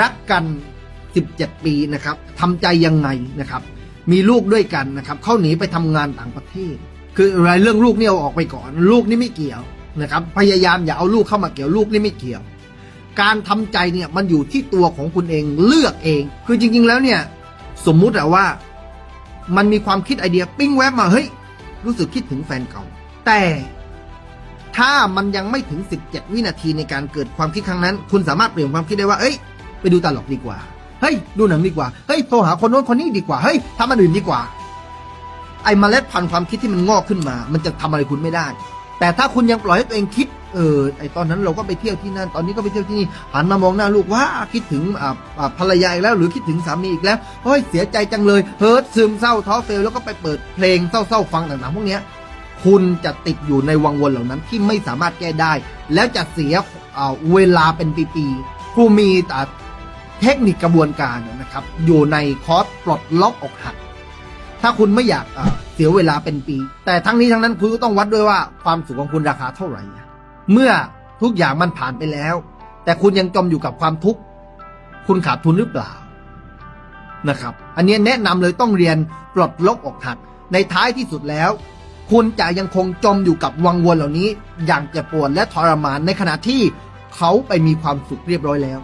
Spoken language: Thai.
รักกัน 17 ปีนะครับทำใจยังไงนะครับ มีลูกด้วยกันนะครับเข้าหนีไปทำงานต่างประเทศ คืออะไรเรื่องลูกเนี่ยเอาออกไปก่อน ลูกนี่ไม่เกี่ยวนะครับ พยายามอย่าเอาลูกเข้ามาเกี่ยวลูกนี่ไม่เกี่ยว การทำใจเนี่ยมันอยู่ที่ตัวของคุณเองเลือกเอง คือจริง ๆ แล้วเนี่ยสมมุติอะว่า มันมีความคิดไอเดียปิ้งแวบมาเฮ้ยรู้สึกคิดถึงแฟนเก่า แต่ถ้ามันยังไม่ถึง 17 วินาทีในการเกิดความคิดครั้งนั้น คุณสามารถเปลี่ยนความคิดได้ว่า เอ้ย ไปดูตลกดีกว่า เฮ้ย ดูหนังดีกว่า เฮ้ย โทรหาคนโน้นคนนี้ดีกว่า เฮ้ยทำอันอื่นดีกว่า ไอ้มเมล็ดพันธุ์ความคิดที่มันงอกขึ้นมา มันจะทำอะไรคุณไม่ได้ แต่ถ้าคุณยังปล่อยให้ตัวเองคิด เออ ไอตอนนั้นเราก็ไปเที่ยวที่นั่น ตอนนี้ก็ไปเที่ยวที่นี่ หันมามองหน้าลูกว่าคิดถึงอ่าอ่าภรรยาอีกแล้ว หรือคิดถึงสามีอีกแล้ว เฮ้ย เสียใจจังเลย เฮิร์ตซึมเศร้าท้อเฟล แล้วก็ไปเปิดเพลงเศร้าๆฟังต่างๆพวกเนี้ยคุณจะติดอยู่ในวังวนเหล่านั้นที่ไม่สามารถแก้ได้ แล้วจะเสียเวลาเป็นปีๆครูมีแต่ เทคนิคกระบวนการนะครับ อยู่ในคอร์สปลดล็อกอกหัก ถ้าคุณไม่อยากเสียเวลาเป็นปี แต่ทั้งนี้ทั้งนั้นคุณก็ต้องวัดด้วยว่าความสุขของคุณราคาเท่าไหร่ เมื่อทุกอย่างมันผ่านไปแล้ว แต่คุณยังจมอยู่กับความทุกข์คุณขาดทุนหรือเปล่านะครับ อันนี้แนะนำเลยต้องเรียนปลดล็อกอกหัก ในท้ายที่สุดแล้ว คุณจะยังคงจมอยู่กับวังวนเหล่านี้ อย่างเจ็บปวดและทรมานในขณะที่เขาไปมีความสุขเรียบร้อยแล้ว